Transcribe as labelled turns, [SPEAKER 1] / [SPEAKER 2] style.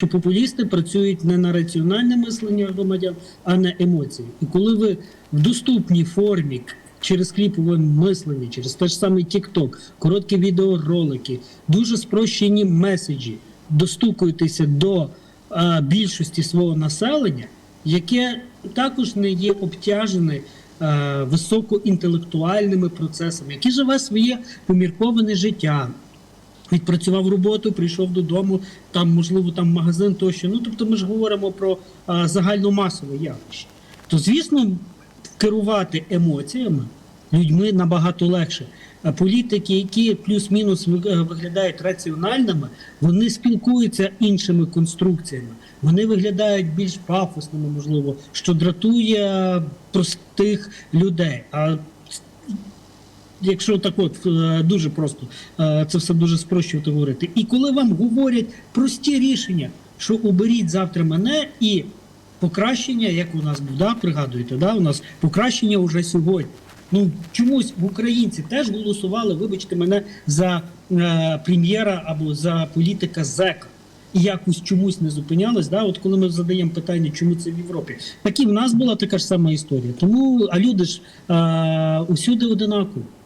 [SPEAKER 1] що популісти працюють не на раціональне мислення громадян, а на емоції. І коли ви в доступній формі через кліпове мислення, через те ж саме TikTok, короткі відеоролики, дуже спрощені меседжі, достукуєтеся до а, більшості свого населення, яке також не є обтяжене високоінтелектуальними процесами, яке живе своє помірковане життя, відпрацював роботу, прийшов додому, там, можливо, там магазин тощо. Ну, тобто ми ж говоримо про а, загальномасове явище. То, звісно, керувати емоціями людьми набагато легше. А політики, які плюс-мінус е, виглядають раціональними, вони спілкуються іншими конструкціями. Вони виглядають більш пафосними, можливо, що дратує простих людей. А якщо так от е, дуже просто е, це все дуже спрощувати говорити. І коли вам говорять прості рішення, що оберіть завтра мене і покращення, як у нас був, да, пригадуєте, да, у нас покращення вже сьогодні. Ну чомусь в українці теж голосували, вибачте мене, за е, прем'єра або за політика зека. І якось чомусь не зупинялось. Да? От коли ми задаємо питання, чому це в Європі, так і в нас була така ж сама історія. Тому а люди ж е, усюди одинакові.